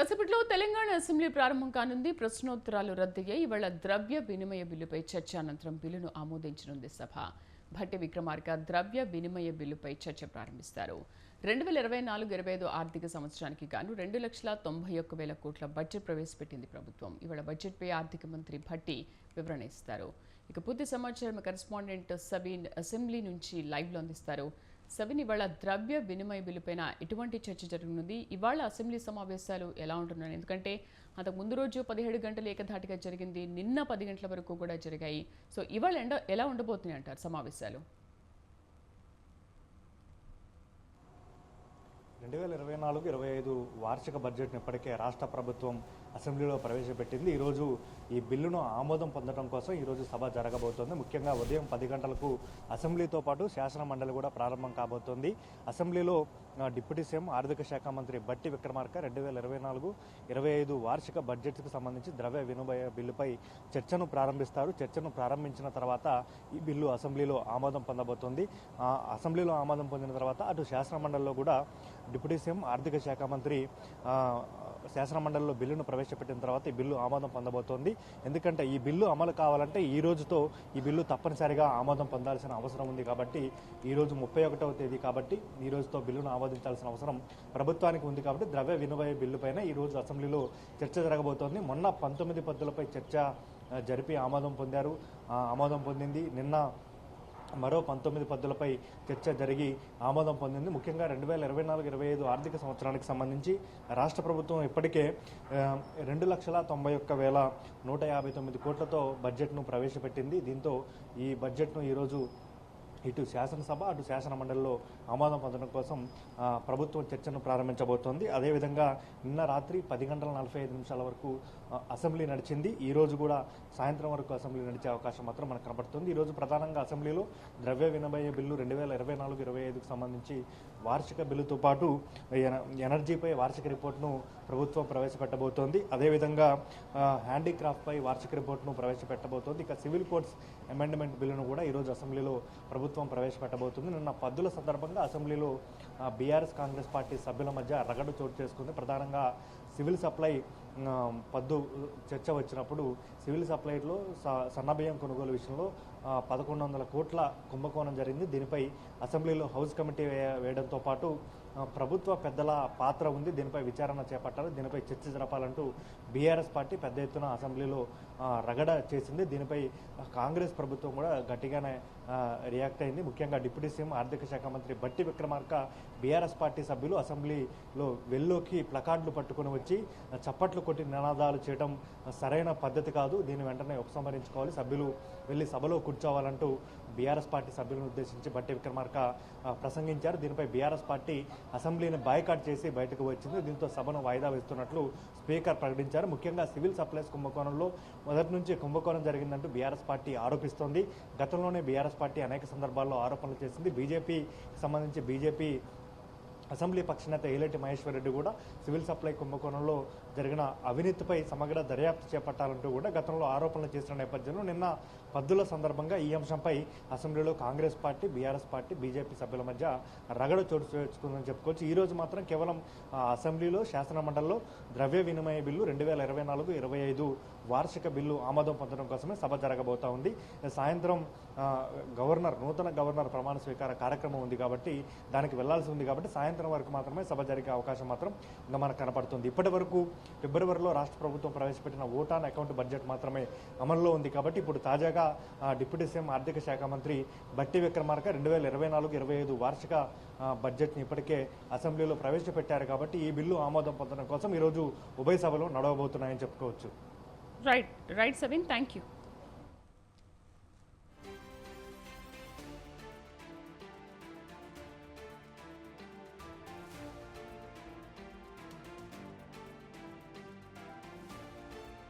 కసపట్లో Telangana assembly ప్రారంభం కానుంది. ప్రశ్నోత్తరాలు రద్దయ్యాయి. ఇవాళ ద్రవ్య వినిమయ బిల్లుపై చర్చ అనంతరం బిల్లును ఆమోదించనుంది సభ. భట్టి విక్రమార్క ద్రవ్య వినిమయ బిల్లుపై చర్చ ప్రారంభిస్తారు. రెండు వేల ఇరవై నాలుగు ఇరవై ఐదు ఆర్థిక సంవత్సరానికి గాను రెండు లక్షల తొంభై ఒక్క వేల కోట్ల బడ్జెట్ ప్రవేశపెట్టింది ప్రభుత్వం. ఇవాళ బడ్జెట్పై ఆర్థిక మంత్రి భట్టి వివరణ ఇస్తారు. ఇక పూర్తి సమాచారం కరెస్పాండెంట్ సబీన్ అసెంబ్లీ నుంచి లైవ్లో అందిస్తారు. సబిన్ ఇవాళ ద్రవ్య వినిమయ బిల్లుపైన ఎటువంటి చర్చ జరగనుంది. ఇవాళ అసెంబ్లీ సమావేశాలు ఎలా ఉంటున్నాయి? ఎందుకంటే అంతకు ముందు రోజు పదిహేడు గంటలు ఏకధాటిగా జరిగింది. నిన్న పది గంటల వరకు కూడా జరిగాయి. సో ఇవాళ ఎలా ఉండబోతున్నాయి అంటారు సమావేశాలు? రెండు వేల ఇరవై నాలుగు ఇరవై ఐదు వార్షిక బడ్జెట్ను ఇప్పటికే రాష్ట్ర ప్రభుత్వం అసెంబ్లీలో ప్రవేశపెట్టింది. ఈరోజు ఈ బిల్లును ఆమోదం పొందడం కోసం ఈరోజు సభ జరగబోతోంది. ముఖ్యంగా ఉదయం పది గంటలకు అసెంబ్లీతో పాటు శాసన మండలి కూడా ప్రారంభం కాబోతోంది. అసెంబ్లీలో డిప్యూటీ సీఎం ఆర్థిక శాఖ మంత్రి బట్టి విక్రమార్క రెండు వేల ఇరవై నాలుగు ఇరవై ఐదు వార్షిక బడ్జెట్కు సంబంధించి ద్రవ్య వినిమయ బిల్లుపై చర్చను ప్రారంభిస్తారు. చర్చను ప్రారంభించిన తర్వాత ఈ బిల్లు అసెంబ్లీలో ఆమోదం పొందబోతోంది. అసెంబ్లీలో ఆమోదం పొందిన తర్వాత అటు శాసన మండలిలో కూడా డిప్యూటీ సీఎం ఆర్థిక శాఖ మంత్రి శాసనమండలిలో బిల్లును ప్రవేశపెట్టిన తర్వాత ఈ బిల్లు ఆమోదం పొందబోతోంది. ఎందుకంటే ఈ బిల్లు అమలు కావాలంటే ఈ రోజుతో ఈ బిల్లు తప్పనిసరిగా ఆమోదం పొందాల్సిన అవసరం ఉంది కాబట్టి ఈ రోజు ముప్పై ఒకటవ తేదీ కాబట్టి ఈ రోజుతో బిల్లును ఆమోదించాల్సిన అవసరం ప్రభుత్వానికి ఉంది కాబట్టి ద్రవ్య వినిమయ బిల్లు పైన ఈ రోజు అసెంబ్లీలో చర్చ జరగబోతోంది. మొన్న పంతొమ్మిది పద్దులపై చర్చ జరిపి ఆమోదం పొందారు. ఆమోదం పొందింది. నిన్న మరో పంతొమ్మిది పద్దులపై చర్చ జరిగి ఆమోదం పొందింది. ముఖ్యంగా రెండు వేల ఇరవై నాలుగు ఇరవై ఐదు ఆర్థిక సంవత్సరానికి సంబంధించి రాష్ట్ర ప్రభుత్వం ఇప్పటికే రెండు లక్షల తొంభై ఒక్క వేల నూట యాభై తొమ్మిది కోట్లతో బడ్జెట్ను ప్రవేశపెట్టింది. దీంతో ఈ బడ్జెట్ను ఈరోజు ఇటు శాసనసభ అటు శాసన మండలిలో ఆమోదం పొందడం కోసం ప్రభుత్వం చర్చను ప్రారంభించబోతోంది. అదేవిధంగా నిన్న రాత్రి పది గంటల నలభై ఐదు నిమిషాల వరకు అసెంబ్లీ నడిచింది. ఈ రోజు కూడా సాయంత్రం వరకు అసెంబ్లీ నడిచే అవకాశం మాత్రం మనకు కనబడుతుంది. ఈరోజు ప్రధానంగా అసెంబ్లీలో ద్రవ్య వినిమయ బిల్లు రెండు వేల ఇరవై నాలుగు ఇరవై ఐదుకు సంబంధించి వార్షిక బిల్లుతో పాటు ఎన- ఎనర్జీపై వార్షిక రిపోర్ట్ను ప్రభుత్వం ప్రవేశపెట్టబోతోంది. అదేవిధంగా హ్యాండీక్రాఫ్ట్పై వార్షిక రిపోర్ట్ను ప్రవేశపెట్టబోతోంది. ఇక సివిల్ కోడ్స్ అమెండ్మెంట్ బిల్లును కూడా ఈరోజు అసెంబ్లీలో ప్రభుత్వం ప్రభుత్వం ప్రవేశపెట్టబోతుంది. నిన్న పద్దుల సందర్భంగా అసెంబ్లీలో బీఆర్ఎస్ కాంగ్రెస్ పార్టీ సభ్యుల మధ్య రగడు చోటు చేసుకుంది. ప్రధానంగా సివిల్ సప్లై పద్దు చర్చ వచ్చినప్పుడు సివిల్ సప్లైలో స- సన్నబియ్యం కొనుగోలు విషయంలో పదకొండు వందల కోట్ల కుంభకోణం జరిగింది. దీనిపై అసెంబ్లీలో హౌస్ కమిటీ వేయడంతో పాటు ప్రభుత్వ పెద్దల పాత్ర ఉంది. దీనిపై విచారణ చేపట్టాలి దీనిపై చర్చ జరపాలంటూ బీఆర్ఎస్ పార్టీ పెద్ద ఎత్తున అసెంబ్లీలో రగడ చేసింది. దీనిపై కాంగ్రెస్ ప్రభుత్వం కూడా గట్టిగానే రియాక్ట్ అయింది. ముఖ్యంగా డిప్యూటీ సీఎం ఆర్థిక శాఖ మంత్రి బట్టి విక్రమార్క బీఆర్ఎస్ పార్టీ సభ్యులు అసెంబ్లీలో వెల్లోకి ప్లకార్డులు పట్టుకొని వచ్చి చప్పట్లు కొట్టి నినాదాలు చేయడం సరైన పద్ధతి కాదు. దీన్ని వెంటనే ఉపసంహరించుకోవాలి. సభ్యులు వెళ్ళి సభలో కూర్చోవాలంటూ బీఆర్ఎస్ పార్టీ సభ్యులను ఉద్దేశించి బట్టి విక్రమార్క ప్రసంగించారు. దీనిపై బీఆర్ఎస్ పార్టీ అసెంబ్లీని బాయ్కాట్ చేసి బయటకు వచ్చింది. దీంతో సభను వాయిదా వేస్తున్నట్లు స్పీకర్ ప్రకటించారు. ముఖ్యంగా సివిల్ సప్లైస్ కుంభకోణంలో మొదటి నుంచి కుంభకోణం జరిగిందంటూ బీఆర్ఎస్ పార్టీ ఆరోపిస్తోంది. గతంలోనే బీఆర్ఎస్ పార్టీ అనేక సందర్భాల్లో ఆరోపణలు చేసింది. బీజేపీ సంబంధించి బీజేపీ అసెంబ్లీ పక్షనేత ఏలేటి మహేశ్వర్ రెడ్డి కూడా సివిల్ సప్లై కుంభకోణంలో జరిగిన అవినీతిపై సమగ్ర దర్యాప్తు చేపట్టాలంటూ కూడా గతంలో ఆరోపణలు చేసిన నేపథ్యంలో నిన్న పద్దుల సందర్భంగా ఈ అంశంపై అసెంబ్లీలో Congress party BRS party BJP సభ్యుల మధ్య రగడ చోటు చేసుకుందని చెప్పుకోవచ్చు. ఈ రోజు మాత్రం కేవలం అసెంబ్లీలో శాసనమండలిలో ద్రవ్య వినిమయ బిల్లు రెండు వేల ఇరవై నాలుగు ఇరవై ఐదు వార్షిక బిల్లు ఆమోదం పొందడం కోసమే సభ జరగబోతా ఉంది. సాయంత్రం గవర్నర్ నూతన గవర్నర్ ప్రమాణ స్వీకార కార్యక్రమం ఉంది కాబట్టి దానికి వెళ్ళాల్సి ఉంది కాబట్టి సాయంత్రం వరకు మాత్రమే సభ జరిగే అవకాశం మాత్రం ఇంకా మనకు కనపడుతుంది. ఇప్పటి వరకు ఫిబ్రవరిలో రాష్ట్ర ప్రభుత్వం ప్రవేశపెట్టిన ఓటాన్ అకౌంట్ బడ్జెట్ మాత్రమే అమల్లో ఉంది కాబట్టి ఇప్పుడు తాజాగా డిప్యూటీ సీఎం ఆర్థిక శాఖ మంత్రి బట్టి విక్రమార్క రెండు వేల ఇరవై నాలుగు ఇరవై ఐదు వార్షిక బడ్జెట్ని ఇప్పటికే అసెంబ్లీలో ప్రవేశపెట్టారు కాబట్టి ఈ బిల్లు ఆమోదం పొందడం కోసం ఈరోజు ఉభయ సభలు నడవబోతున్నాయని చెప్పుకోవచ్చు. Right right Sabin thank you